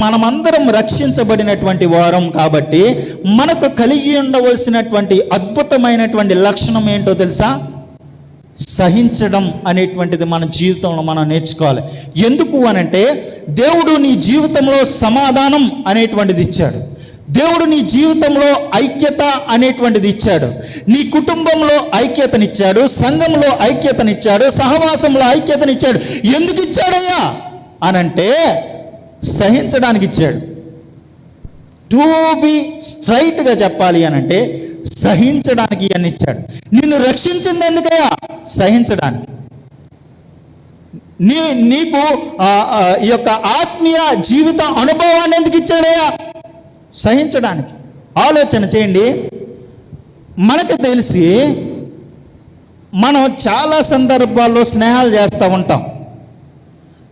మనమందరం రక్షించబడినటువంటి వారం కాబట్టి మనకు కలిగి ఉండవలసినటువంటి అద్భుతమైనటువంటి లక్షణం ఏంటో తెలుసా? సహించడం అనేటువంటిది మన జీవితంలో మనం నేర్చుకోవాలి. ఎందుకు అనంటే దేవుడు నీ జీవితంలో సమాధానం అనేటువంటిది ఇచ్చాడు. దేవుడు నీ జీవితంలో ఐక్యత అనేటువంటిది ఇచ్చాడు. నీ కుటుంబంలో ఐక్యతనిచ్చాడు. సంఘంలో ఐక్యతనిచ్చాడు. సహవాసంలో ఐక్యతనిచ్చాడు. ఎందుకు ఇచ్చాడయ్యా? అనంటే సహించడానికి ఇచ్చాడు. టు బి స్ట్రైట్గా చెప్పాలి అని అంటే సహించడానికి ఇవన్నీ ఇచ్చాడు. నిన్ను రక్షించింది ఎందుకయ్యా? సహించడానికి. నీ నీకు ఆ, ఈ యొక్క ఆత్మీయ జీవిత అనుభవాన్ని ఎందుకు ఇచ్చాడయ్యా? సహించడానికి. ఆలోచన చేయండి. మనకు తెలిసి మనం చాలా సందర్భాల్లో స్నేహాలు చేస్తూ ఉంటాం.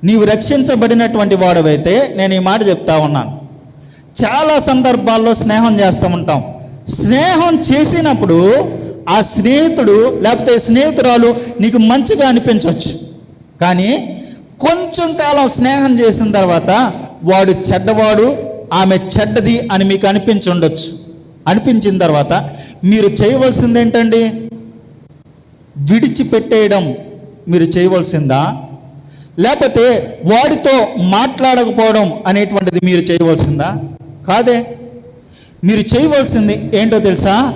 నీవు రక్షించబడినటువంటి వాడవైతే నేను ఈ మాట చెప్తా ఉన్నాను. చాలా సందర్భాల్లో స్నేహం చేస్తూ ఉంటాం. స్నేహం చేసినప్పుడు ఆ స్నేహితుడు లేకపోతే స్నేహితురాలు నీకు మంచిగా అనిపించవచ్చు కానీ కొంచెం కాలం స్నేహం చేసిన తర్వాత వాడు చెడ్డవాడు ఆమె చెడ్డది అని మీకు అనిపించి ఉండొచ్చు అనిపించిన తర్వాత మీరు చేయవలసింది ఏంటండి విడిచిపెట్టేయడం మీరు చేయవలసిందా? లేకపోతే వాడితో మాట్లాడకపోవడం అనేటువంటిది మీరు చేయవలసిందా? కాదే. మీరు చేయవలసింది ఏంటో తెలుసా?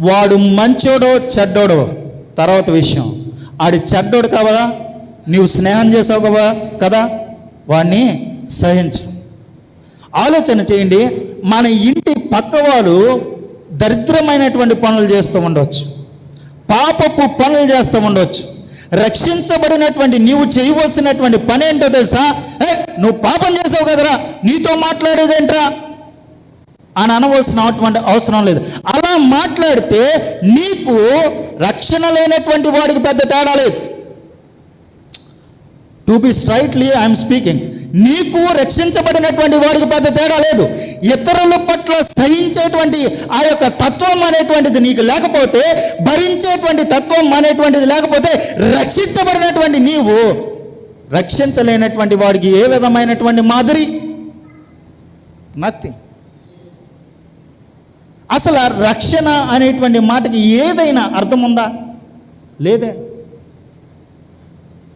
వాడు మంచోడో చెడ్డోడో? తర్వాత విషయం. ఆడి చెడ్డోడు కావదా నీవు స్నేహం చేసావు కదా కదా. వాడిని సహించు. ఆలోచన చేయండి మన ఇంటి పక్క వాళ్ళు దరిద్రమైనటువంటి పనులు చేస్తూ ఉండవచ్చు పాపపు పనులు చేస్తూ ఉండవచ్చు రక్షించబడినటువంటి నీవు చేయవలసినటువంటి పని ఏంటో తెలుసా? "ఏ, నువ్వు పాపం చేసావు కదరా నీతో మాట్లాడేదేంట్రా అని అనవలసినటువంటి అవసరం లేదు. అలా మాట్లాడితే నీకు రక్షణ లేనటువంటి వాడికి పెద్ద తేడా లేదు. To be straightly I'm speaking నీకు రక్షించబడినటువంటి వాడికి పెద్ద తేడా లేదు. ఇతరుల పట్ల సహించేటువంటి ఆ యొక్క తత్వం అనేటువంటిది నీకు లేకపోతే భరించేటువంటి తత్వం అనేటువంటిది లేకపోతే రక్షించబడినటువంటి నీవు రక్షించలేనటువంటి వాడికి ఏ విధమైనటువంటి మాదిరి? నథింగ్ అసలు రక్షణ అనేటువంటి మాటకి ఏదైనా అర్థం ఉందా లేదే.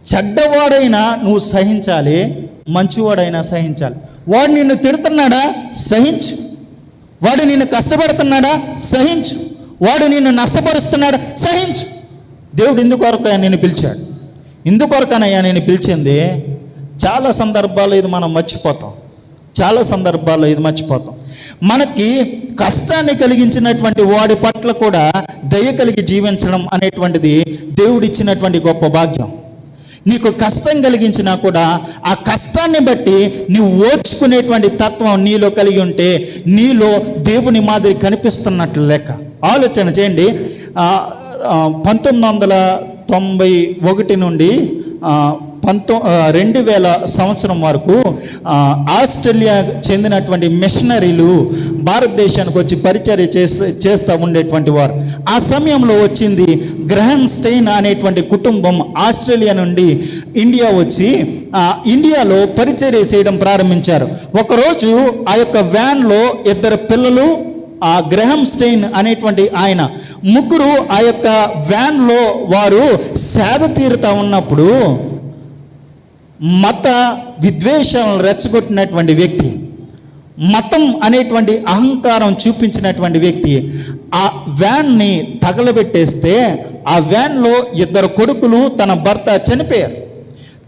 చెడ్డవాడైనా నువ్వు సహించాలి మంచివాడైనా సహించాలి. వాడు నిన్ను తిడుతున్నాడా? సహించు. వాడు నిన్ను కష్టపడుతున్నాడా? సహించు. వాడు నిన్ను నష్టపరుస్తున్నాడా? సహించు. దేవుడు ఎందుకొరకు నేను పిలిచాడు. ఎందుకొరకనయ్యా నేను పిలిచింది చాలా సందర్భాల్లో ఇది మనం మర్చిపోతాం. చాలా సందర్భాల్లో ఇది మర్చిపోతాం. మనకి కష్టాన్ని కలిగించినటువంటి వాడి పట్ల కూడా దయ కలిగి జీవించడం అనేటువంటిది దేవుడిచ్చినటువంటి గొప్ప భాగ్యం. నీకు కష్టం కలిగించినా కూడా ఆ కష్టాన్ని బట్టి నీవు ఓర్చుకునేటువంటి తత్వం నీలో కలిగి ఉంటే నీలో దేవుని మాదిరి కనిపిస్తున్నట్లు లెక్క. ఆలోచన చేయండి. పంతొమ్మిది వందల తొంభై ఒకటి నుండి పంతో రెండు వేల సంవత్సరం వరకు ఆస్ట్రేలియా చెందినటువంటి మిషనరీలు భారతదేశానికి వచ్చి పరిచర్య చేస్తే చేస్తూ ఉండేటువంటి వారు. ఆ సమయంలో వచ్చింది గ్రహన్ స్టెయిన్ అనేటువంటి కుటుంబం ఆస్ట్రేలియా నుండి ఇండియా వచ్చి ఆ, ఇండియాలో పరిచర్య చేయడం ప్రారంభించారు. ఒకరోజు ఆ యొక్క వ్యాన్లో ఇద్దరు పిల్లలు ఆ గ్రహం స్టెయిన్ అనేటువంటి ఆయన ముగ్గురు ఆ యొక్క వ్యాన్లో వారు సేద తీరుతా ఉన్నప్పుడు మత విద్వేషాలను రెచ్చగొట్టినటువంటి వ్యక్తి మతం అనేటువంటి అహంకారం చూపించినటువంటి వ్యక్తి ఆ వ్యాన్ని తగలబెట్టేస్తే ఆ వ్యాన్లో ఇద్దరు కొడుకులు తన భర్త చనిపోయారు.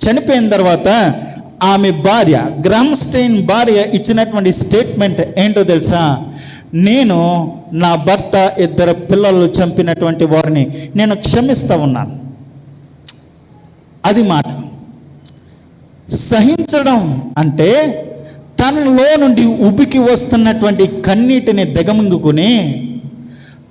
చనిపోయిన తర్వాత ఆమె భార్య గ్రామ్స్టైన్ భార్య ఇచ్చినటువంటి స్టేట్మెంట్ ఏంటో తెలుసా? నేను నా భర్త ఇద్దరు పిల్లలు చంపినటువంటి వారిని నేను క్షమిస్తూ ఉన్నాను. అది మాట. సహించడం అంటే తనలో నుండి ఉబికి వస్తున్నటువంటి కన్నీటిని దిగమింగుకుని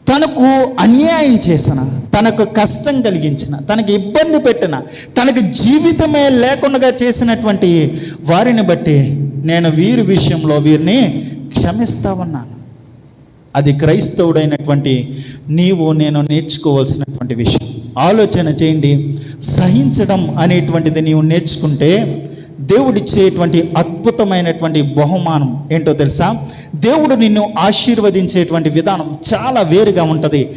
తనకు అన్యాయం చేసిన తనకు కష్టం కలిగించిన తనకు ఇబ్బంది పెట్టిన తనకు జీవితమే లేకుండా చేసినటువంటి వారిని బట్టి నేను వీరి విషయంలో వీరిని క్షమిస్తా ఉన్నాను. అది క్రైస్తవుడైనటువంటి నీవు నేను నేర్చుకోవాల్సినటువంటి విషయం. ఆలోచన చేయండి. సహించడం అనేటువంటిది నీవు నేర్చుకుంటే దేవుడిచ్చేటువంటి అద్భుతమైనటువంటి బహుమానం ఏంటో తెలుసా? దేవుడు నిన్ను ఆశీర్వదించేటువంటి విధానం చాలా వేరుగా ఉంటుంది.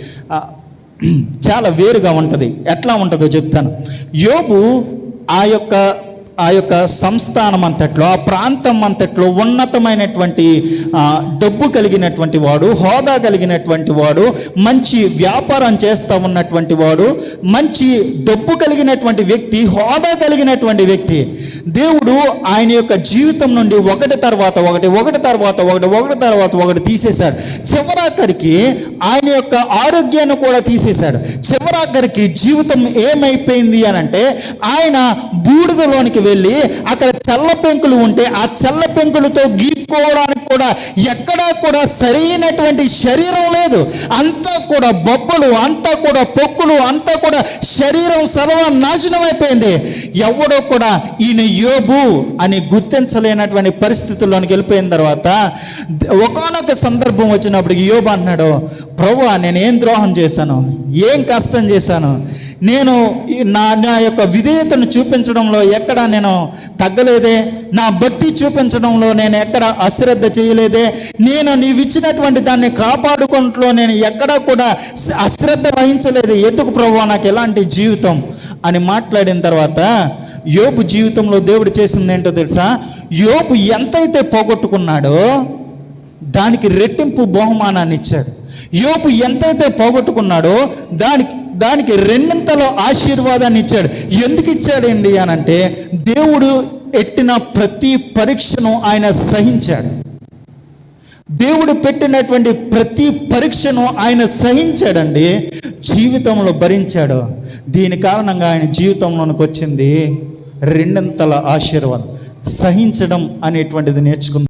చాలా వేరుగా ఉంటుంది. ఎట్లా ఉంటుందో చెప్తాను. యోబు ఆ యొక్క ఆ యొక్క సంస్థానం అంతట్లో ఆ ప్రాంతం అంతట్లో ఉన్నతమైనటువంటి డబ్బు కలిగినటువంటి వాడు హోదా కలిగినటువంటి వాడు మంచి వ్యాపారం చేస్తూ ఉన్నటువంటి వాడు మంచి డబ్బు కలిగినటువంటి వ్యక్తి హోదా కలిగినటువంటి వ్యక్తి. దేవుడు ఆయన యొక్క జీవితం నుండి ఒకటి తర్వాత ఒకటి ఒకటి తర్వాత ఒకటి ఒకటి తర్వాత ఒకటి తీసేశాడు. చివరాఖరికి ఆయన యొక్క ఆరోగ్యాన్ని కూడా తీసేశాడు. చివరాఖరికి జీవితం ఏమైపోయింది అని అంటే ఆయన బూడిదలోనికి వెళ్ళి అక్కడ చల్ల పెంకులు ఉంటే ఆ చల్ల పెంకులతో గీక్కోవడానికి కూడా ఎక్కడా కూడా సరైనటువంటి శరీరం లేదు. అంతా కూడా బొబ్బలు అంతా కూడా పొక్కులు అంతా కూడా శరీరం సర్వనాశనం అయిపోయింది. ఎవడో కూడా ఈయన యోబు అని గుర్తించలేనటువంటి పరిస్థితుల్లోనికి వెళ్ళిపోయిన తర్వాత ఒకనొక సందర్భం వచ్చినప్పుడు యోబు అంటున్నాడు ప్రభు నేను ఏం ద్రోహం చేశాను? ఏం కష్టం చేశాను? నేను నా నా యొక్క విధేయతను చూపించడంలో ఎక్కడ నేను తగ్గలేదే? నా భక్తి చూపించడంలో నేను ఎక్కడ అశ్రద్ధ చేయలేదే? నేను నీవిచ్చినటువంటి దాన్ని కాపాడుకుంటలో నేను ఎక్కడా కూడా అశ్రద్ధ వహించలేదు. ఎందుకు ప్రభు నాకు ఎలాంటి జీవితం? అని మాట్లాడిన తర్వాత యోబు జీవితంలో దేవుడు చేసింది ఏంటో తెలుసా? యోబు ఎంతైతే పోగొట్టుకున్నాడో దానికి రెట్టింపు బహుమానాన్ని ఇచ్చాడు. యోపు ఎంతైతే పోగొట్టుకున్నాడో దానికి దానికి రెండింతలో ఆశీర్వాదాన్ని ఇచ్చాడు. ఎందుకు ఇచ్చాడండి అని అంటే దేవుడు ఎట్టిన ప్రతి పరీక్షను ఆయన సహించాడు. దేవుడు పెట్టినటువంటి ప్రతి పరీక్షను ఆయన సహించాడండి. జీవితంలో భరించాడు. దీని కారణంగా ఆయన జీవితంలోనికి వచ్చింది. రెండంతల ఆశీర్వాదం. సహించడం అనేటువంటిది నేర్చుకుంది